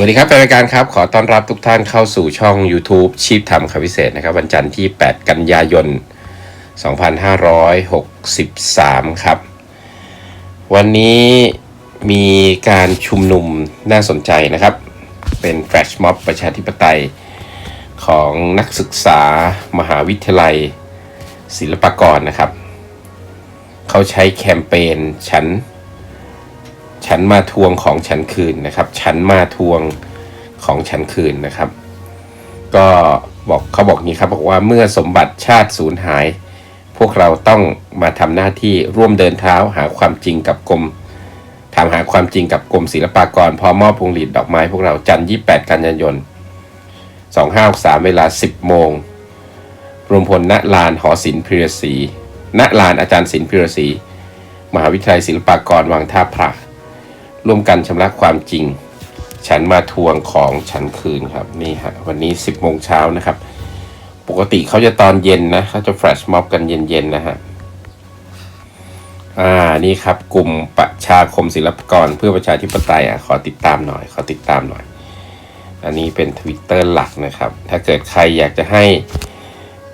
วัสดีครับแฟนรายการครับ ขอต้อนรับทุกท่านเข้าสู่ช่อง YouTube ชีพทำคำพิเศษนะครับ วันจันทร์ที่ 8 กันยายน 2563 ครับ วันนี้มีการชุมนุมน่าสนใจนะครับ เป็นแฟลชม็อบประชาธิปไตยของนักศึกษามหาวิทยาลัย ศิลปากรนะครับ เขาใช้แคมเปญฉัน ฉันมาทวงของฉันคืนนะครับ ฉันมาทวงของฉันคืนนะครับ ก็บอกเขาบอกงี้ครับบอกว่าเมื่อสมบัติชาติสูญหาย พวกเราต้องมาทำหน้าที่ร่วมเดินเท้าหาความจริงกับกรมถามหาความจริงกับกรมศิลปากรพร้อมมอบพวงหลีดดอกไม้พวกเราจันทร์28กันยายน2563เวลา10โมงรวมพลณลานหอศิลป์พิรศรีณลานอาจารย์ศิลป์พิรศรีมหาวิทยาลัยศิลปากรวังท่าพระ ร่วมกันชำระความจริง ฉันมาทวงของฉันคืนครับนี่ฮะวันนี้ 10โมงเช้านะครับ ปกติเขาจะตอนเย็นนะเขาจะแฟลชม็อบกันเย็นๆนะฮะอ่านี่ครับกลุ่มประชาคมศิลปกรเพื่อประชาธิปไตยอะขอติดตามหน่อย ขอติดตามหน่อย อันนี้เป็น Twitter หลักนะครับ ถ้าเกิดใครอยากจะให้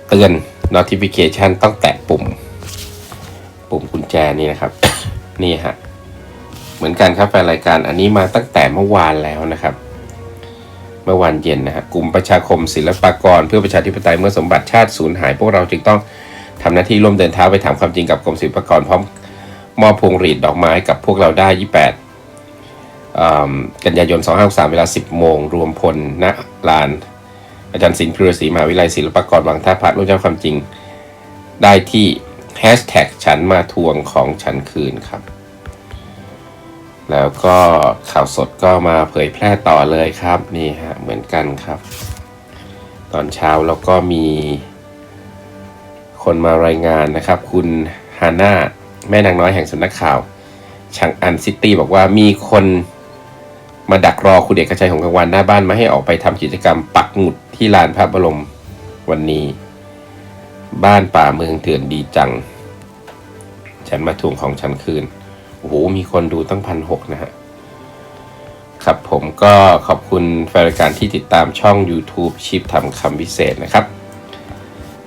เตือน notification ต้องแตะปุ่ม ปุ่มกุญแจนี่นะครับ นี่ฮะ มือนกันครับแฟนรายการอันนี้มาตั้งแต่เมื่อวานแล้วนะครับ เมื่อวานเย็นนะฮะกลุ่มประชาคมศิลปากร เพื่อประชาธิปไตยเมื่อสมบัติชาติสูญหาย พวกเราจึงต้องทำหน้าที่ร่วมเดินเท้าไปถามความจริงกับกรมศิลปากรพร้อมมอบพวงหรีดดอกไม้กับพวกเราได้ 28 กันยายน 2563 เวลา 10 โมง รวมพลณลาน อาจารย์ศิลป์พิรศรีมหาวิทยาลัยศิลปากรวังท่าพระร่วมเจ้าความจริง ได้ที่แฮชแท็กฉันมาทวงของฉันคืนครับ แล้วก็ข่าวสดก็มาเผยแพร่ต่อเลยครับนี่ฮะเหมือนกันครับ ตอนเช้าแล้วก็มี คนมารายงานนะครับ คุณฮาน่าแม่นางน้อยแห่งสำนักข่าวชางอันซิตี้บอกว่ามีคนมาดักรอคุณเอกชัยของกลางวันหน้าบ้านมาให้ออกไปทำกิจกรรมปักหมุดที่ลานพระบรมวันนี้ บ้านป่าเมืองเถื่อนดีจัง ฉันมาทวงของฉันคืน โอ้โหมีคนดูตั้งพันหกนะฮะ ครับผมก็ขอบคุณแฟนรายการที่ติดตามช่อง YouTube ชิปทำคำพิเศษนะครับ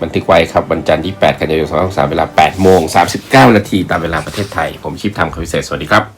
บันทึกไว้ครับ วันจันทร์ที่ 8 กันยายน2563เวลา8โมง39 นาทีตามเวลาประเทศไทย ผมชิปทำคำพิเศษ สวัสดีครับ